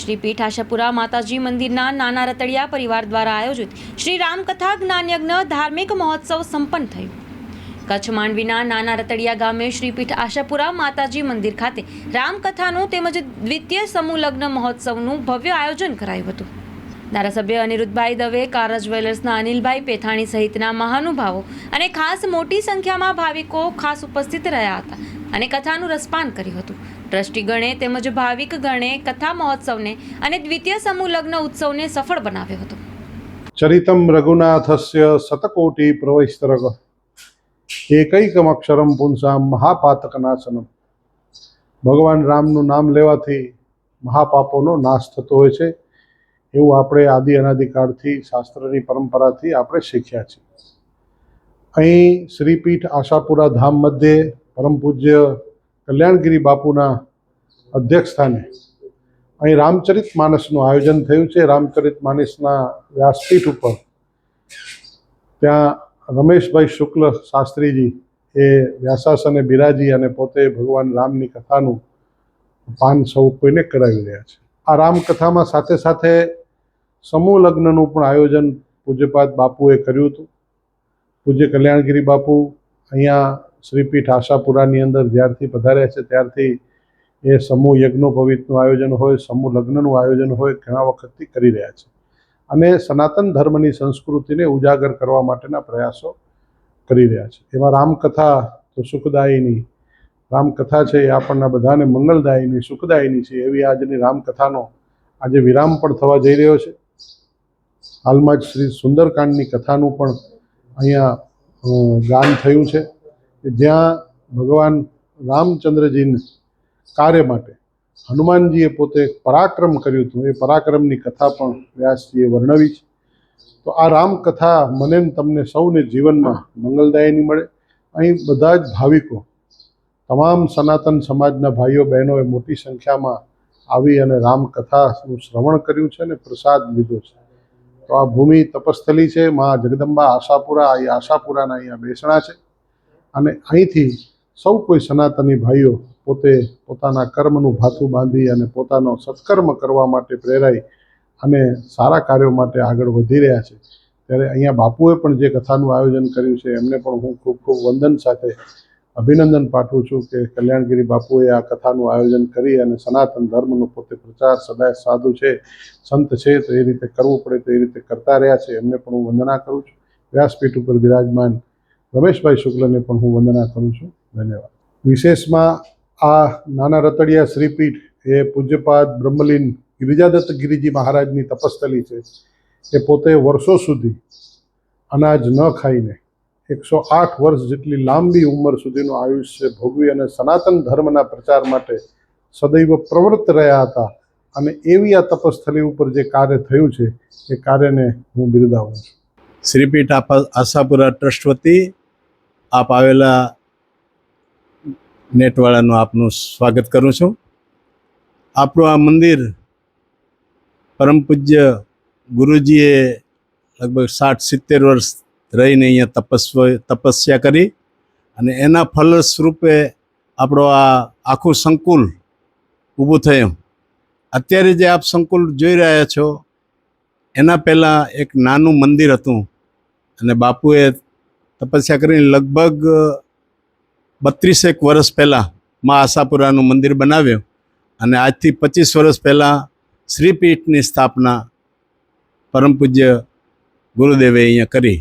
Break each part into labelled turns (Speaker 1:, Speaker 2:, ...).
Speaker 1: શ્રી પીઠ આશાપુરા માતાજી મંદિરના નાના રતડિયા પરિવાર દ્વારા આયોજિત શ્રી રામકથા જ્ઞાનયજ્ઞ ધાર્મિક મહોત્સવ સંપન્ન થયું. કચ્છ માંડવીના નાના રતડિયા ગામે શ્રીપીઠ આશાપુરા માતાજી મંદિર ખાતે રામકથાનું તેમજ દ્વિતીય સમૂહ લગ્ન મહોત્સવનું ભવ્ય આયોજન કરાયું હતું. ધારાસભ્ય અનિરુદ્ધભાઈ દવે, કાર જ્વેલર્સના અનિલભાઈ પેથાણી સહિતના મહાનુભાવો અને ખાસ મોટી સંખ્યામાં ભાવિકો ખાસ ઉપસ્થિત રહ્યા હતા અને કથાનું રસપાન કર્યું હતું. ટ્રસ્ટીગણે તેમજ ભાવિક ગણે કથા મહોત્સવને અને દ્વિતીય સમૂહ લગ્ન ઉત્સવને સફળ બનાવ્યો હતો.
Speaker 2: ચરિતમ રઘુનાથસ્ય શતકોટિ પ્રવૈસ્તરગ. એકૈકમક્ષરમ પુંસામ મહાપાતકનાશનમ. ભગવાન રામનું નામ લેવાથી મહાપાપોનો નાશ થતો હોય છે. એવું આપણે આદિ અનાદિકાળથી, શાસ્ત્રની પરંપરાથી આપણે શીખ્યા છીએ. અહીં શ્રીપીઠ આશાપુરા ધામ મધ્યે પરમ પૂજ્ય કલ્યાણગીરી બાપુના અધ્યક્ષ સ્થાને અહીં રામચરિત માનસનું આયોજન થયું છે. રામચરિત માનસના વ્યાસપીઠ ઉપર ત્યાં રમેશભાઈ શુક્લ શાસ્ત્રીજી એ વ્યાસાસને બિરાજી અને પોતે ભગવાન રામની કથાનું પાન સૌ કોઈને કરાવી રહ્યા છે. આ રામકથામાં સાથે સાથે સમૂહ લગ્નનું પણ આયોજન પૂજ્યપાદ બાપુએ કર્યું હતું. પૂજ્ય કલ્યાણગીરી બાપુ અહીંયા શ્રીપીઠ આશાપુરાની અંદર જ્યારથી પધાર્યા છે, ત્યારથી એ સમૂહ યજ્ઞોપવિતનું આયોજન હોય, સમૂહ લગ્નનું આયોજન હોય, ઘણા વખતથી કરી રહ્યા છે. અને સનાતન ધર્મની સંસ્કૃતિને ઉજાગર કરવા માટેના પ્રયાસો કરી રહ્યા છે. એમાં રામકથા તો સુખદાયીની, રામકથા છે એ આપણના બધાને મંગલદાયીની, સુખદાયીની છે, એવી આજની રામકથાનો આજે વિરામ પણ થવા જઈ રહ્યો છે. હાલમાં જ શ્રી સુંદરકાંડની કથાનું પણ અહીંયા ગાન થયું છે. કે જ્યાં ભગવાન રામચંદ્રજીને કાર્ય માટે હનુમાનજીએ પોતે પરાક્રમ કર્યું હતું. એ પરાક્રમની કથા પણ વ્યાસજીએ વર્ણવી છે. તો આ રામકથા મને તમને સૌને જીવનમાં મંગલદાયીની મળે. અહીં બધા જ ભાવિકો, તમામ સનાતન સમાજના ભાઈઓ, બહેનોએ મોટી સંખ્યામાં આવી અને રામકથાનું શ્રવણ કર્યું છે અને પ્રસાદ લીધો છે. તો આ ભૂમિ તપસ્થલી છે. મા જગદંબા આશાપુરા એ આશાપુરાના અહીંયા બેસણા છે. અને અહીંથી સૌ કોઈ સનાતની ભાઈઓ પોતે પોતાના કર્મનું ભાથું બાંધી અને પોતાનો સત્કર્મ કરવા માટે પ્રેરાઈ અને સારા કાર્યો માટે આગળ વધી રહ્યા છે. ત્યારે અહીંયા બાપુએ પણ જે કથાનું આયોજન કર્યું છે, એમને પણ હું ખૂબ ખૂબ વંદન સાથે અભિનંદન પાઠવું છું કે કલ્યાણગીરી બાપુએ આ કથાનું આયોજન કરી અને સનાતન ધર્મનો પોતે પ્રચાર સદાય સાધુ છે, સંત છે, તો એ રીતે કરવું પડે, તો એ રીતે કરતા રહ્યા છે. એમને પણ હું વંદના કરું છું. વ્યાસપીઠ ઉપર બિરાજમાન રમેશભાઈ શુક્લને પણ હું વંદના કરું છું. ધન્યવાદ. વિશેષમાં આ નાના રતડિયા શ્રીપીઠ એ પૂજ્યપાદ બ્રહ્મલીન ગિરિજાદત્ત ગિરિજી મહારાજની તપસ્થલી છે. એ પોતે વર્ષો સુધી અનાજ ન ખાઈને એકસો આઠ વર્ષ જેટલી લાંબી ઉંમર સુધીનું આયુષ્ય ભોગવી અને સનાતન ધર્મના પ્રચાર માટે સદૈવ પ્રવૃત્ત રહ્યા હતા અને એવી આ તપસ્થલી ઉપર જે કાર્ય થયું છે, એ કાર્યને હું બિરદાવું છું.
Speaker 3: શ્રીપીઠ આશાપુરા ટ્રસ્ટ વતી આપ આવેલા નેટવાળાનું આપનું સ્વાગત કરું છું. આપણું આ મંદિર પરમ પૂજ્ય ગુરુજીએ લગભગ સાઠ સિત્તેર વર્ષ રહીને અહીંયા તપસ્વ, તપસ્યા કરી અને એના ફલ સ્વરૂપે આપણો આ આખું સંકુલ ઊભું થયું. અત્યારે જે આપ સંકુલ જોઈ રહ્યા છો, એના પહેલાં એક નાનું મંદિર હતું. અને બાપુએ તપસ્યા કરીને લગભગ બત્રીસેક વર્ષ પહેલાં મા આશાપુરાનું મંદિર બનાવ્યું અને આજથી પચીસ વર્ષ પહેલાં શ્રીપીઠની સ્થાપના પરમ પૂજ્ય ગુરુદેવે અહીંયા કરી.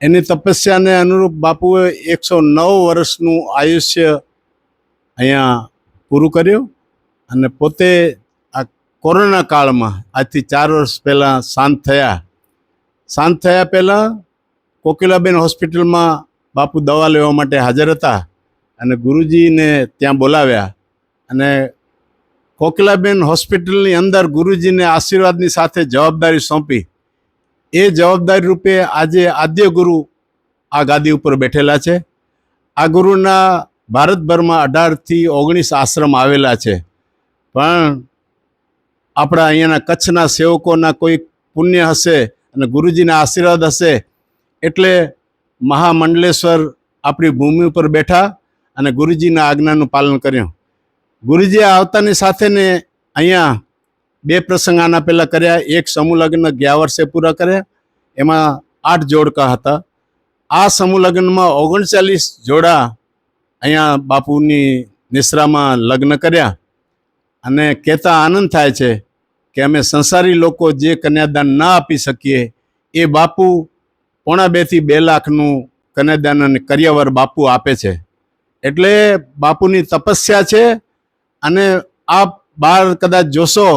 Speaker 3: એની તપસ્યાને અનુરૂપ બાપુએ એકસો નવ વર્ષનું આયુષ્ય અહીંયા પૂરું કર્યું અને પોતે આ કોરોના કાળમાં આજથી ચાર વર્ષ પહેલાં શાંત થયા. શાંત થયા પહેલાં કોકિલાબેન હોસ્પિટલમાં બાપુ દવા લેવા માટે હાજર હતા અને ગુરુજીને ત્યાં બોલાવ્યા અને કોકિલાબેન હોસ્પિટલની અંદર ગુરુજીને આશીર્વાદની સાથે જવાબદારી સોંપી. એ જવાબદારી રૂપે આજે આદ્ય ગુરુ આ ગાદી ઉપર બેઠેલા છે. આ ગુરુના ભારતભરમાં અઢારથી ઓગણીસ આશ્રમ આવેલા છે. પણ આપણા અહીંયાના કચ્છના સેવકોના કોઈ પુણ્ય હશે અને ગુરુજીના આશીર્વાદ હશે એટલે મહામંડલેશ્વર આપણી ભૂમિ ઉપર બેઠા અને ગુરુજીના આજ્ઞાનું પાલન કર્યું. ગુરુજી આવતાની સાથે ને અહીંયા બે પ્રસંગ આના પહેલાં કર્યા. એક સમૂહ લગ્ન ગયા વર્ષે પૂરા કર્યા. એમાં આઠ જોડકા હતા. આ સમૂહ લગ્નમાં ઓગણચાલીસ જોડા અહીંયા બાપુની નિશ્રામાં લગ્ન કર્યા અને કહેતા આનંદ થાય છે કે અમે સંસારી લોકો જે કન્યાદાન ના આપી શકીએ, એ બાપુ પોણા બેથી બે લાખનું કન્યાદાન અને કરિયાવર બાપુ આપે છે. એટલે બાપુની તપસ્યા છે અને આપ બહાર કદાચ જોશો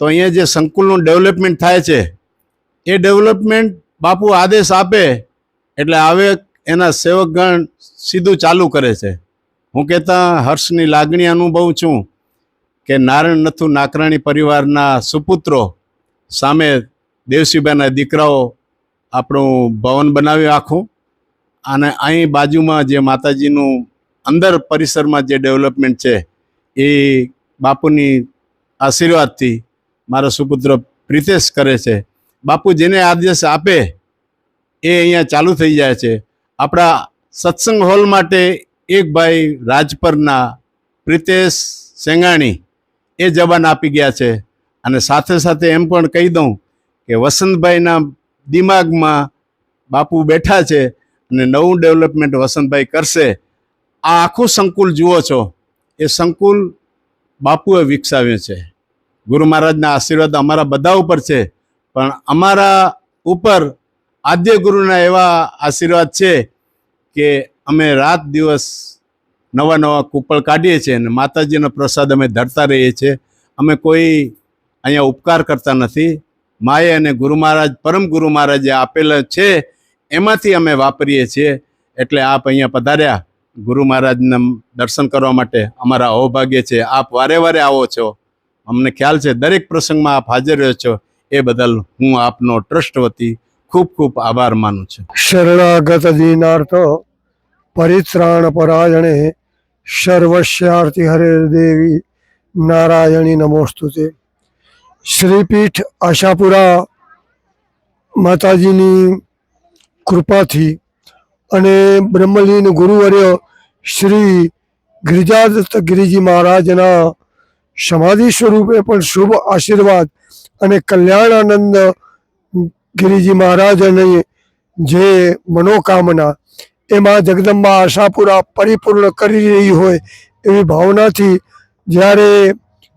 Speaker 3: તો અહીંયા જે સંકુલનું ડેવલપમેન્ટ થાય છે, એ ડેવલપમેન્ટ બાપુ આદેશ આપે એટલે આવે એના સેવકગણ સીધું ચાલુ કરે છે. હું કહેતા હર્ષની લાગણી અનુભવું છું. કે નારાયણ નથુ નાકરાણી પરિવારના સુપુત્રો સામે દેવસીબાના દીકરાઓ આપણું ભવન બનાવ્યું આખું. અને અહીં બાજુમાં જે માતાજીનું અંદર પરિસરમાં જે ડેવલપમેન્ટ છે, એ બાપુની આશીર્વાદથી મારો સુપુત્ર પ્રિતેશ કરે છે. બાપુ જેને આદેશ આપે, એ અહીંયા ચાલુ થઈ જાય છે. આપણા સત્સંગ હોલ માટે એક ભાઈ રાજપરના પ્રિતેશ સેંગાણી એ જવાન આપી ગયા છે. અને સાથે સાથે એમ પણ કહી દઉં કે વસંતભાઈના દિમાગમાં બાપુ બેઠા છે અને નવું ડેવલપમેન્ટ વસંતભાઈ કરશે. આ આખું સંકુલ જુઓ છો. એ સંકુલ બાપુએ વિકસાવ્યું છે. ગુરુ મહારાજના આશીર્વાદ અમારા બધા ઉપર છે. પણ અમારા ઉપર આદ્ય ગુરુના એવા આશીર્વાદ છે કે અમે રાત દિવસ નવા નવા કુપળ કાઢીએ છીએ અને માતાજીનો પ્રસાદ અમે ધરતા રહીએ છીએ. અમે કોઈ અહીંયા ઉપકાર કરતા નથી. માએ અને ગુરુ મહારાજ, પરમ ગુરુ મહારાજે આપેલા છે, એમાંથી અમે વાપરીએ છીએ. એટલે આપ અહીંયા પધાર્યા. ગુરુ મહારાજના દર્શન કરવા માટે અમારા અહોભાગ્ય છે. આપ વારે વારે આવો છો. અમને ખ્યાલ છે, દરેક પ્રસંગમાં આપ હાજર રહ્યો છો. એ બદલ હું આપનો ટ્રસ્ટ વતી ખૂબ ખૂબ આભાર માનું છું.
Speaker 4: શરણાગત દીનાર્થ પરિત્રાણ પરાયણે સર્વસ્યાર્થી હરે દેવી નારાયણી નમોસ્તુતે શ્રીપીઠ આશાપુરા માતાજીની કૃપાથી અને બ્રહ્મલીન ગુરુવર્ય શ્રી ગિરિજાદત્ત ગિરિજી મહારાજના સમાધિ સ્વરૂપે પણ શુભ આશીર્વાદ અને કલ્યાણાનંદ ગિરિજી મહારાજની જે મનોકામના એમાં જગદંબા આશાપુરા પરિપૂર્ણ કરી રહી હોય એવી ભાવનાથી જ્યારે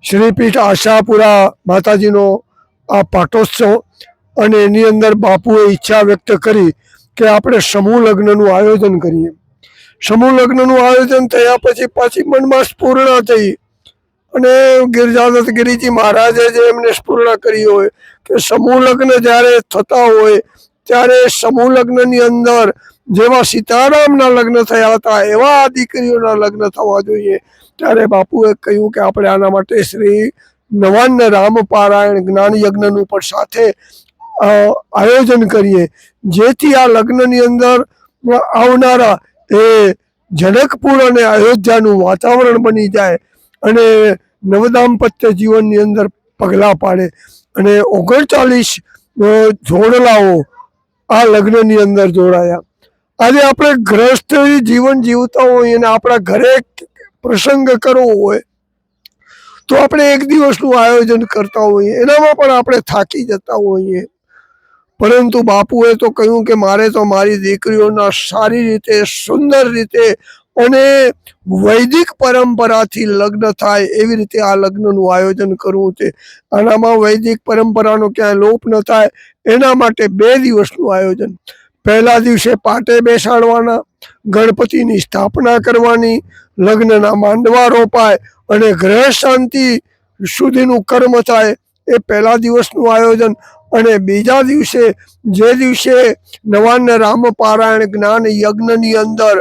Speaker 4: શ્રીપીઠ આશાપુરા માતાજીનો આ પાટોત્સવ અને એની અંદર બાપુએ ઈચ્છા વ્યક્ત કરી કે આપણે સમૂહ લગ્નનું આયોજન કરીએ. સમૂહ લગ્નનું આયોજન થયા પછી પાછી મનમાં સ્ફૂર્ણા થઈ અને ગિરજાદત્ત ગિરિજી મહારાજે જે એમને સ્ફૂર્ણા કરી હોય કે સમૂહ લગ્ન જ્યારે થતા હોય ત્યારે સમૂહ લગ્નની અંદર જેવા સીતારામના લગ્ન થયા હતા, એવા આ દીકરીઓના લગ્ન થવા જોઈએ. ત્યારે બાપુએ કહ્યું કે આપણે આના માટે શ્રી નવાન્ન રામ પારાયણ જ્ઞાન યજ્ઞનું પણ સાથે આયોજન કરીએ. જેથી આ લગ્નની અંદર આવનારા એ જનકપુર અને અયોધ્યાનું વાતાવરણ બની જાય અને નવદાંપત્ય જીવનની અંદર પગલાં પાડે. અને ઓગણચાલીસ જોડલાઓ આ લગ્નની અંદર જોડાયા. આજે આપણે ગ્રસ્ત જીવન જીવતા હોઈએ અને આપણા ઘરે પ્રસંગ કરવો હોય, તો આપણે એક દિવસનું આયોજન કરતા હોઈએ. એનામાં પણ આપણે થાકી જતા હોઈએ. પરંતુ બાપુએ તો કહ્યું કે મારે તો મારી દીકરીઓના સારી રીતે, સુંદર રીતે અને વૈદિક પરંપરાથી લગ્ન થાય એવી રીતે આ લગ્નનું આયોજન કરવું છે. આનામાં વૈદિક પરંપરાનો ક્યાંય લોપ ન થાય, એના માટે બે દિવસનું આયોજન. પહેલા દિવસે પાટે બેસાડવાના, ગણપતિની સ્થાપના કરવાની, લગ્નના માંડવા રોપાય અને ગ્રહ શાંતિ સુધીનું કર્મ થાય એ પહેલા દિવસનું આયોજન. અને બીજા દિવસે, જે દિવસે નવાન્ન રામ પારાયણ જ્ઞાન યજ્ઞની અંદર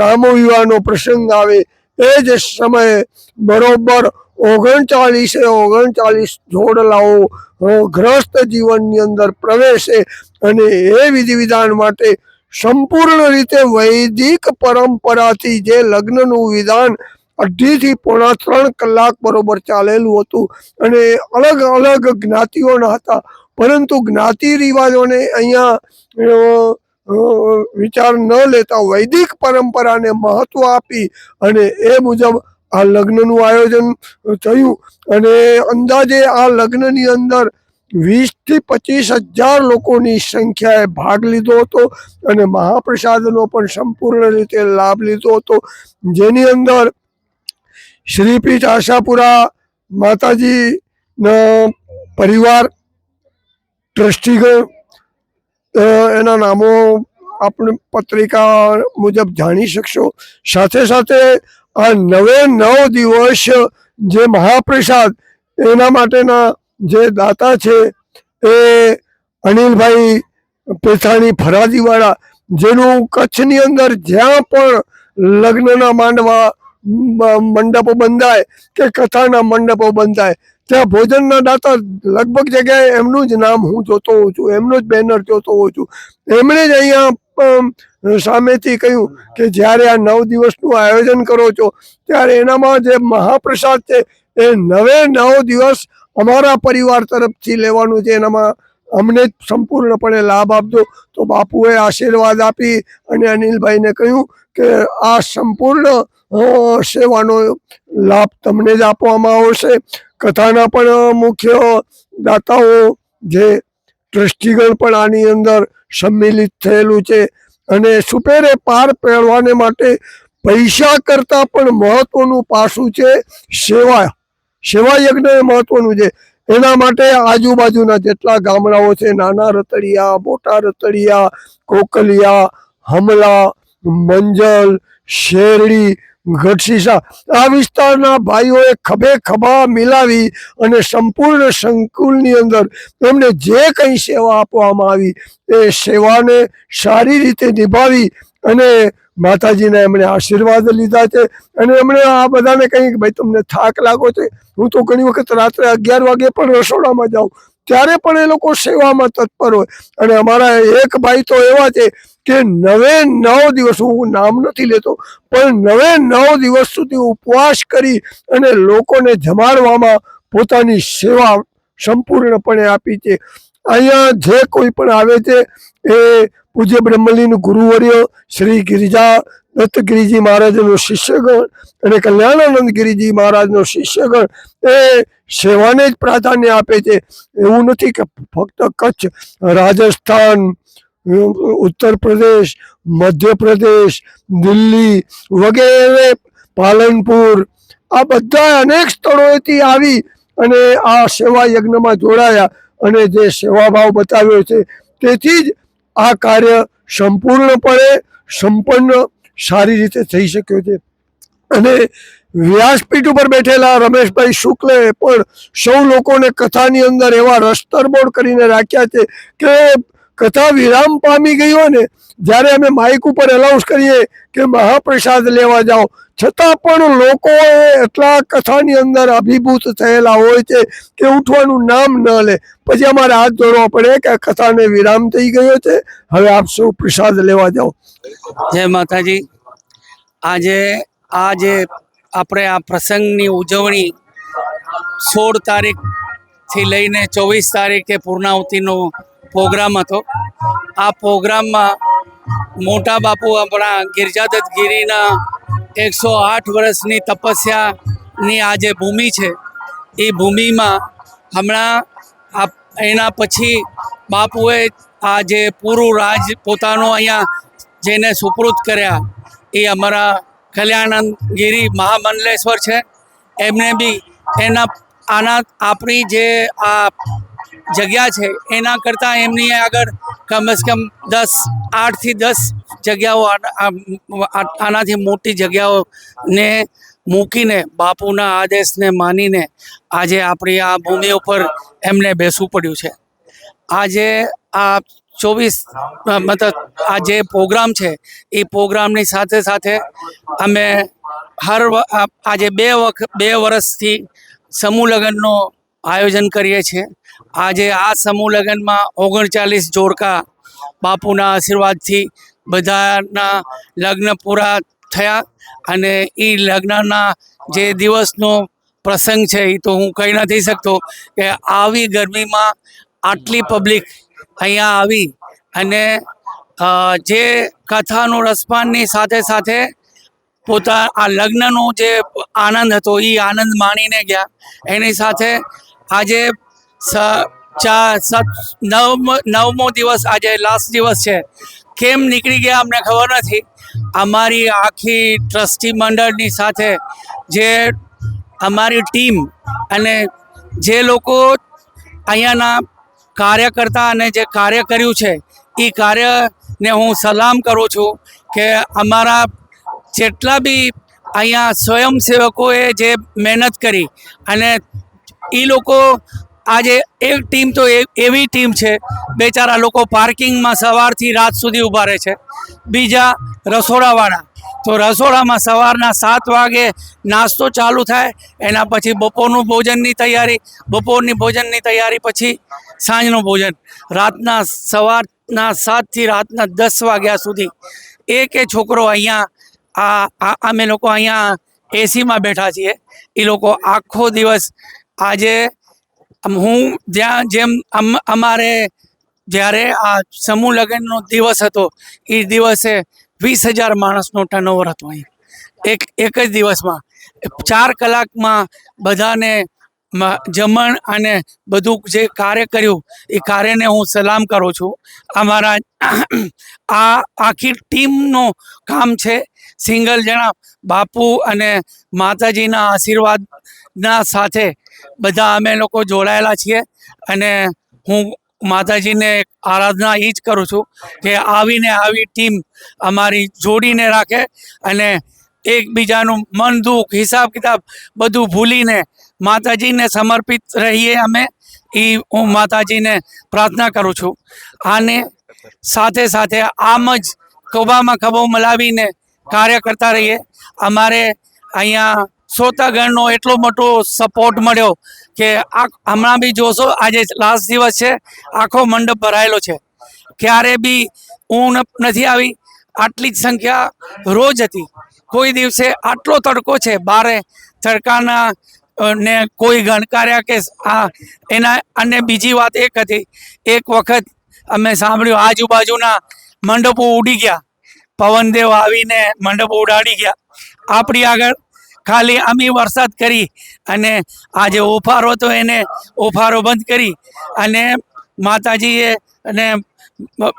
Speaker 4: રામ વિવાહનો પ્રસંગ આવે, એ જ સમયે બરોબર ઓગણચાલીસે ઓગણચાલીસ જોડલાઓ ગ્રસ્ત જીવનની અંદર પ્રવેશે અને એ વિધિ વિધાન માટે સંપૂર્ણ રીતે વૈદિક પરંપરાથી જે લગ્નનું વિધાન અઢીથી પોણા ત્રણ કલાક બરોબર ચાલેલું હતું અને અલગ અલગ જ્ઞાતિઓના હતા. પરંતુ જ્ઞાતિ રિવાજોને અહીંયા વિચાર ન લેતા વૈદિક પરંપરાને મહત્વ આપી અને એ મુજબ આ લગ્નનું આયોજન થયું. અને અંદાજે આ લગ્નની અંદર વીસથી પચીસ હજાર લોકોની સંખ્યાએ ભાગ લીધો હતો અને મહાપ્રસાદનો પણ સંપૂર્ણ રીતે લાભ લીધો હતો. જેની અંદર શ્રીપીઠ આશાપુરા માતાજીના પરિવાર ટ્રસ્ટીગણ એના નામો આપણે પત્રિકા મુજબ જાણી શકશો. સાથે સાથે આ નવે નવ દિવસ જે મહાપ્રસાદ એના માટેના જે દાતા છે એ અનિલભાઈ પેથાણી ફરાદીવાળા જેનું કચ્છની અંદર જ્યાં પણ લગ્નના માંડવા મંડપો બંધાય કે કથાના મંડપો બંધાય ત્યાં ભોજનના દાતા લગભગ જગ્યાએ એમનું જ નામ હું જોતો હોઉં છું, એમનું જ બેનર જોતો હોઉં છું. એમણે જ અહીંયા સામેથી કહ્યું કે જ્યારે આ નવ દિવસનું આયોજન કરો છો, ત્યારે એનામાં જે મહાપ્રસાદ છે, એ નવે નવ દિવસ અમારા પરિવાર તરફથી લેવાનું છે. એનામાં અમને સંપૂર્ણપણે લાભ આપજો. તો બાપુએ આશીર્વાદ આપી અને અનિલભાઈને કહ્યું કે આ સંપૂર્ણ સેવાનો લાભ તમને જ આપવામાં આવશે. કથાના પણ મુખ્ય દાતાઓ જે ટ્રસ્ટીગણ પણ આની અંદર સંમિલિત થયેલું છે. અને સુપેરે પાર પહેરવાને માટે પૈસા કરતાં પણ મહત્વનું પાસું છે સેવા સેવા યજ્ઞ એ મહત્વનું છે. એના માટે આજુબાજુના જેટલા ગામડાઓ છે, નાના રતડિયા, મોટા રતડિયા, કોકલિયા, હમલા, મંજલ, શેરડી ગઢસીસા આ વિસ્તારના ભાઈઓએ ખભે ખભા મિલાવી અને સંપૂર્ણ સંકુલની અંદર એમને જે કંઈ સેવા આપવામાં આવી, એ સેવાને સારી રીતે નિભાવી અને માતાજીના એમણે આશીર્વાદ લીધા છે. અને એમણે આ બધાને કંઈ ભાઈ, તમને થાક લાગો છે? હું તો ઘણી વખત રાત્રે અગિયાર વાગે પણ રસોડામાં જાઉં. ત્યારે પણ એ લોકો સેવામાં તત્પર હોય. અને અમારા એક ભાઈ તો એવા છે કે નવે નવ દિવસ હું નામ નથી લેતો, પણ નવે નવ દિવસ સુધી ઉપવાસ કરી અને લોકોને જમાડવામાં પોતાની સેવા સંપૂર્ણપણે આપી છે. અહીંયા જે કોઈ પણ આવે છે, એ પૂજ્ય બ્રહ્મલીન ગુરુવર્ય શ્રી ગિરિજા દત્તગીરીજી મહારાજનો શિષ્યગણ અને કલ્યાણાનંદ ગિરિજી મહારાજનો શિષ્યગણ, એ સેવાને જ પ્રાધાન્ય આપે છે. એવું નથી કે ફક્ત કચ્છ, રાજસ્થાન ઉત્તર પ્રદેશ મધ્યપ્રદેશ, દિલ્હી વગેરે, પાલનપુર. આ બધા અનેક સ્થળોએથી આવી અને આ સેવા યજ્ઞમાં જોડાયા અને જે સેવાભાવ બતાવ્યો છે, તેથી જ આ કાર્ય સંપૂર્ણપણે સંપન્ન સારી રીતે થઈ શક્યો છે. અને વ્યાસપીઠ ઉપર બેઠેલા રમેશભાઈ શુક્લે પણ સૌ લોકોને કથાની અંદર એવા રસ્તરબોળ કરીને રાખ્યા છે કે કથા વિરામ પામી ગઈ હોય ને, જ્યારે અમે માઇક ઉપર એલાઉન્સ કરીએ કે મહાપ્રસાદ લેવા જાઓ. છતાં પણ લોકો એટલા કથાની અંદર અભિભૂત થયેલા હોય છે કે ઉઠવાનું નામ ન લે. પછી અમારે હાથ ધોરવા પડે કે કથાને વિરામ થઈ ગયો છે. હવે આપ સૌ પ્રસાદ લેવા જાઓ.
Speaker 5: જય માતાજી. આજે આ જે આપણે આ પ્રસંગની ઉજવણી સોળ તારીખથી લઈને ચોવીસ તારીખે પૂર્ણાવતીનો પ્રોગ્રામ હતો. આ પ્રોગ્રામમાં મોટા બાપુ આપણા ગિરજાદત્ત ગીરીના એકસો આઠ વર્ષની તપસ્યાની આ જે ભૂમિ છે, એ ભૂમિમાં હમણાં આ એના પછી બાપુએ આ જે પૂરું રાજ પોતાનું અહીંયા જેને સુપૃત કર્યા, એ અમારા કલ્યાણંદ ગીરી મહામંડલેશ્વર છે. એમને બી એના આના આપણી જે આ જગ્યા છે. એના કરતાં એમની આગળ કમસે કમ દસ, આઠથી દસ જગ્યાઓ આનાથી મોટી જગ્યાઓને મૂકીને, બાપુના આદેશને માનીને આજે આપણી આ ભૂમિ ઉપર એમને બેસવું પડ્યું છે. આજે આ ચોવીસ મતલબ આ જે પ્રોગ્રામ છે, એ પ્રોગ્રામની સાથે સાથે અમે હર આજે બે વખત બે વર્ષથી સમૂહ લગ્નનો આયોજન કરીએ છીએ. આજે આ સમૂહ લગ્નમાં ઓગણચાલીસ જોડકા બાપુના આશીર્વાદથી બધાના લગ્ન પૂરા થયા અને એ લગ્નના જે દિવસનો પ્રસંગ છે એ તો હું કહી નથી શકતો કે આવી ગરમીમાં આટલી પબ્લિક અહીંયા આવી અને જે કથાનું રસપાનની સાથે સાથે પોતા આ લગ્નનો જે આનંદ હતો એ આનંદ માણીને ગયા. એની સાથે આજે ચા સત નવ નવમો દિવસ, આજે લાસ્ટ દિવસ છે. કેમ નીકળી ગયા અમને ખબર નથી. અમારી આખી ટ્રસ્ટી મંડળની સાથે જે અમારી ટીમ અને જે લોકો અહીંયાના કાર્યકર્તા અને જે કાર્ય કર્યું છે એ કાર્યને હું સલામ કરું છું કે અમારા જેટલા બી અહીંયા સ્વયંસેવકોએ જે મહેનત કરી અને એ લોકો આજે એક ટીમ તો એવી ટીમ છે, બેચારા લોકો પાર્કિંગમાં સવારથી રાત સુધી ઊભા રહે છે. બીજા રસોડાવાળા. તો રસોડામાં સવારના સાત વાગે નાસ્તો ચાલુ થાય, એના પછી બપોરનું ભોજનની તૈયારી, બપોરની ભોજનની તૈયારી પછી સાંજનું ભોજન. રાતના સવારના સાતથી રાતના દસ વાગ્યા સુધી એક એ છોકરો અહીંયા આ- અમે લોકો અહીંયા એસીમાં બેઠા છીએ. એ લોકો આખો દિવસ આજે હું જ્યાં જેમ અમ- અમારે જ્યારે આ સમૂહ લગ્નનો દિવસ હતો, એ દિવસે વીસ હજાર માણસનો ટર્નઓવર હતો અહીં. એક એક જ દિવસમાં. ચાર કલાકમાં બધાને જમણ અને બધું જે કાર્ય કર્યું, એ કાર્યને હું સલામ કરું છું. અમારા આ આખી ટીમનું કામ છે સિંગલ જણા, બાપુ અને માતાજીના આશીર્વાદના સાથે બધા અમે લોકો જોડાયેલા છીએ અને હું માતાજીને આરાધના એ જ કરું છું કે આવીને આવી ટીમ અમારી જોડીને રાખે અને એકબીજાનું મન, દુઃખ, હિસાબ કિતાબ બધું ભૂલીને માતાજીને સમર્પિત રહીએ અમે. એ હું માતાજીને પ્રાર્થના કરું છું. આને સાથે સાથે આમ જ ખભામાં ખભો મલાવીને કાર્ય કરતા રહીએ. અમારે અહીંયા શ્રોતાગણનો એટલો મોટો સપોર્ટ મળ્યો કે આ હમણાં બી જોશો, આજે લાસ્ટ દિવસ છે, આખો મંડપ ભરાયેલો છે. ક્યારે બી ઊન નથી આવી, આટલી જ સંખ્યા રોજ હતી. કોઈ દિવસે આટલો તડકો છે, બારે તડકાના ને કોઈ ગણકાર્યા કે આ, એના, અને બીજી વાત એક હતી, એક વખત અમે સાંભળ્યું, આજુબાજુના મંડપો ઉડી ગયા. પવનદેવ આવીને મંડપો ઉડાડી ગયા. આપણી આગળ ખાલી અમે વરસાદ કરી અને આજે ઓફારો હતો એને ઓફારો બંધ કરી અને માતાજીએ અને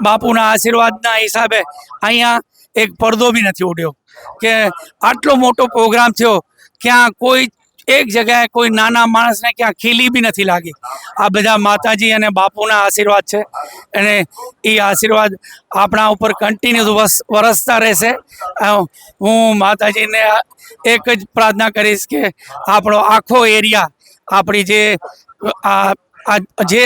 Speaker 5: બાપુના આશીર્વાદના હિસાબે અહીંયા એક પડદો બી નથી ઉડ્યો કે આટલો મોટો પ્રોગ્રામ થયો, ક્યાં કોઈ એક જગ્યાએ કોઈ નાના માણસને ક્યાં ખીલી બી નથી લાગી. આ બધા માતાજી અને બાપુના આશીર્વાદ છે. અને એ આશીર્વાદ આપણા ઉપર કન્ટિન્યુ વરસતા રહેશે. હું માતાજીને એક જ પ્રાર્થના કરીશ કે આપણો આખો એરિયા, આપણી જે, આ આ જે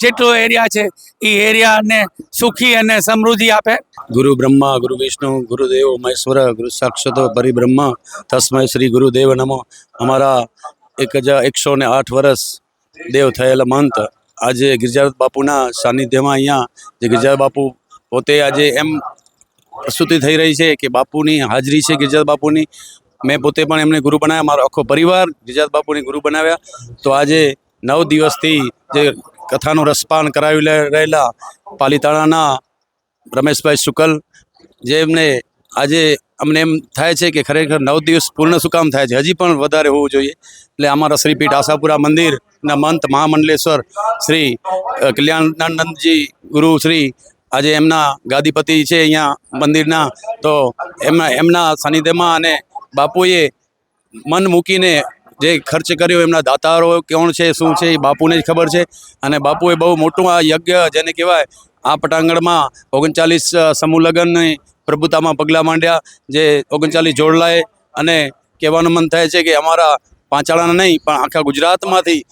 Speaker 5: જેટલો એરિયા છે એ એરિયાને સુખી અને સમૃદ્ધિ આપે.
Speaker 6: ગુરુ બ્રહ્મા, ગુરુ વિષ્ણુ ગુરુદેવ મહેશ્વર, ગુરુ સાક્ષાત પરિબ્રહ્મ, તસ્મય શ્રી ગુરુદેવ નમો. અમારા એક હજાર એકસો ને આઠ વર્ષ દેવ થયેલા મંત આજે ગિરજારત બાપુના સાનિધ્યમાં અહીંયા, જે ગિરજાર બાપુ પોતે આજે એમ પ્રસ્તુતિ થઈ રહી છે કે બાપુની હાજરી છે ગિરજાર બાપુની. મેં પોતે પણ એમને ગુરુ બનાવ્યા, મારો આખો પરિવાર ગિરજારત બાપુની ગુરુ બનાવ્યા. તો આજે નવ દિવસથી જે કથાનું રસપાન કરાવી રહેલા પાલીતાણાના રમેશભાઈ શુકલ જેમને આજે અમને એમ થાય છે કે ખરેખર નવ દિવસ પૂર્ણ શું કામ થાય છે? હજી પણ વધારે હોવું જોઈએ. એટલે અમારા શ્રીપીઠ આશાપુરા મંદિરના મંત મહામંડલેશ્વર શ્રી કલ્યાણાનંદજી ગુરુ શ્રી, આજે એમના ગાદીપતિ છે અહીંયા મંદિરના. તો એમના એમના સાનિધ્યમાં અને બાપુએ મન મૂકીને જે ખર્ચ કર્યો એમના દાતારો કોણ છે, શું છે, એ બાપુને જ ખબર છે. અને બાપુએ બહુ મોટું આ યજ્ઞ જેને કહેવાય, આ પટાંગણમાં ઓગણચાલીસ સમૂહ લગ્નની પ્રભુતામાં પગલાં માંડ્યા, જે ઓગણચાલીસ જોડલાએ અને કહેવાનું મન થાય છે કે અમારા પાંચાળાના નહીં, પણ આખા ગુજરાતમાંથી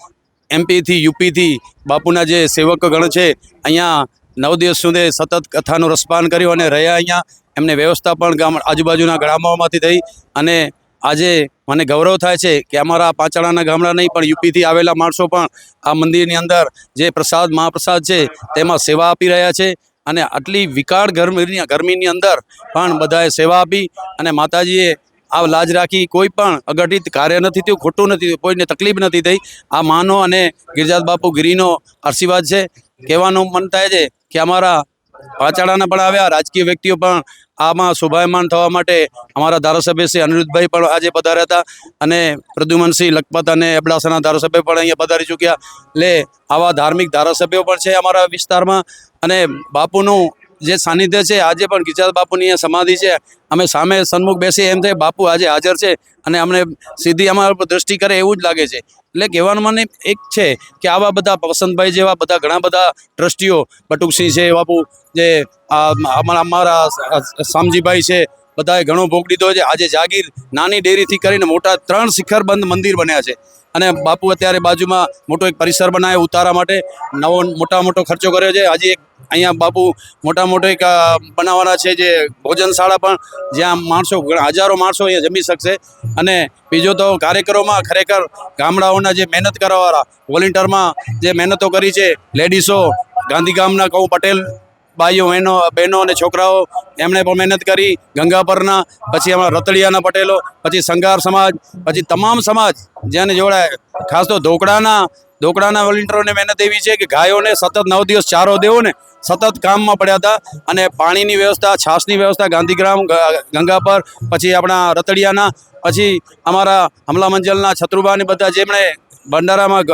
Speaker 6: એમપીથી, યુપીથી બાપુના જે સેવક ગણ છે, અહીંયા નવ દિવસ સુધી સતત કથાનું રસપાન કર્યું અને રહ્યા અહીંયા. એમને વ્યવસ્થા પણ ગામ આજુબાજુના ગામોમાંથી થઈ અને આજે મને ગૌરવ થાય છે કે અમારા પાંચાળાના ગામડા નહીં, પણ યુપીથી આવેલા માણસો પણ આ મંદિરની અંદર જે પ્રસાદ, મહાપ્રસાદ છે, તેમાં સેવા આપી રહ્યા છે. અને આટલી વિકાળ ગરમી ગરમીની અંદર પણ બધાએ સેવા આપી અને માતાજીએ આ લાજ રાખી. કોઈ પણ અઘટિત કાર્ય નથી થયું, ખોટું નથી થયું, કોઈને તકલીફ નથી થઈ. આ માનો અને ગિરજાત બાપુ ગિરીનો આશીર્વાદ છે. કહેવાનું મન થાય છે કે અમારા વાચાડાના પણ આવ્યા. રાજકીય વ્યક્તિઓ પણ આમાં શોભાયમાન થવા માટે અમારા ધારાસભ્ય શ્રી અનિરુદ્ધભાઈ પણ આજે પધાર્યા હતા અને પ્રદ્યુમનસિંહ લખપત અને અબડાસાના ધારાસભ્ય પણ અહીંયા પધારી ચૂક્યા. એટલે આવા ધાર્મિક ધારાસભ્યો પણ છે અમારા વિસ્તારમાં અને બાપુનું જે સાનિધ્ય છે, આજે પણ ગિરિજાત બાપુની અહીંયા સમાધિ છે. અમે સામે સન્મુખ બેસી એમ થાય બાપુ આજે હાજર છે અને અમને સીધી અમારા દ્રષ્ટિ કરે એવું જ લાગે છે. એટલે કહેવાનું મને એક છે કે આવા બધા વસંતભાઈ જેવા બધા ઘણા બધા ટ્રસ્ટીઓ, બટુકસિંહ છે, બાપુ જે અમારા અમારા શામજીભાઈ છે, બધાએ ઘણો ભોગ લીધો છે. આજે જાગીર નાની ડેરીથી કરીને મોટા ત્રણ શિખરબંધ મંદિર બન્યા છે. અને બાપુ અત્યારે બાજુમાં મોટો એક પરિસર બનાવ્યો ઉતારા માટે. નવો મોટા મોટો ખર્ચો કર્યો છે. હજી એક અહીંયા બાપુ મોટા મોટી બનાવવાના છે જે ભોજનશાળા પણ, જ્યાં માણસો, હજારો માણસો અહીંયા જમી શકશે. અને બીજો તો કાર્યક્રમમાં ખરેખર ગામડાઓના જે મહેનત કરવાવાળા, વોલેન્ટિયરમાં જે મહેનતો કરી છે, લેડીસો ગાંધીગામના કહું, પટેલ ભાઈઓ બહેનો બહેનો અને છોકરાઓ, એમણે પણ મહેનત કરી, ગંગાપરના, પછી અમારા રતળિયાના પટેલો, પછી સંગાર સમાજ, પછી તમામ સમાજ, જેને જોડાય, ખાસ તો ધોકડાના ધોકડાના વોલેન્ટિયરોને મહેનત એવી છે કે ગાયોને સતત નવ દિવસ ચારો દેવો ને સતત કામમાં પડ્યા હતા અને પાણીની વ્યવસ્થા છાસની વ્યવસ્થા, ગાંધીગ્રામ ગંગા પર, પછી આપણા રતડિયાના, પછી અમારા હમલા મંજલના છત્રુબાને બધા જેમણે ભંડારામાં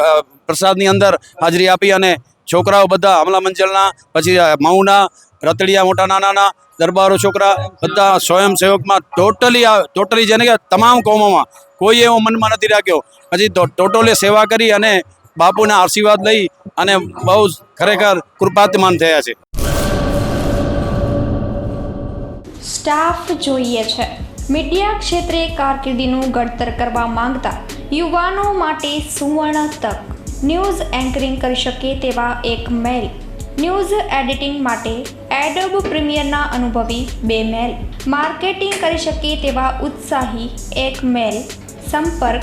Speaker 6: પ્રસાદની અંદર હાજરી આપી અને છોકરાઓ બધા હમલા મંજલના, પછી મઉના રતડિયા મોટા નાનાના, દરબારો છોકરા બધા સ્વયંસેવકમાં ટોટલી ટોટલી જેને કે તમામ કોમોમાં કોઈ એવો મનમાં નથી રાખ્યો. પછી ટોટલી સેવા કરી અને બાપુના આશીર્વાદ લઈ અને બહુ ખરેખર કૃપાત્માન થયા છે.
Speaker 7: સ્ટાફ જોઈએ છે. મીડિયા ક્ષેત્રે કારકિર્દીનું ઘડતર કરવા માંગતા યુવાનો માટે સુવર્ણ તક. ન્યૂઝ એન્કરિંગ કરી શકે તેવા એક મેલ. ન્યૂઝ એડિટિંગ માટે એડોબ પ્રીમિયરના અનુભવી બે મેલ. માર્કેટિંગ કરી શકે તેવા ઉત્સાહી એક મેલ. સંપર્ક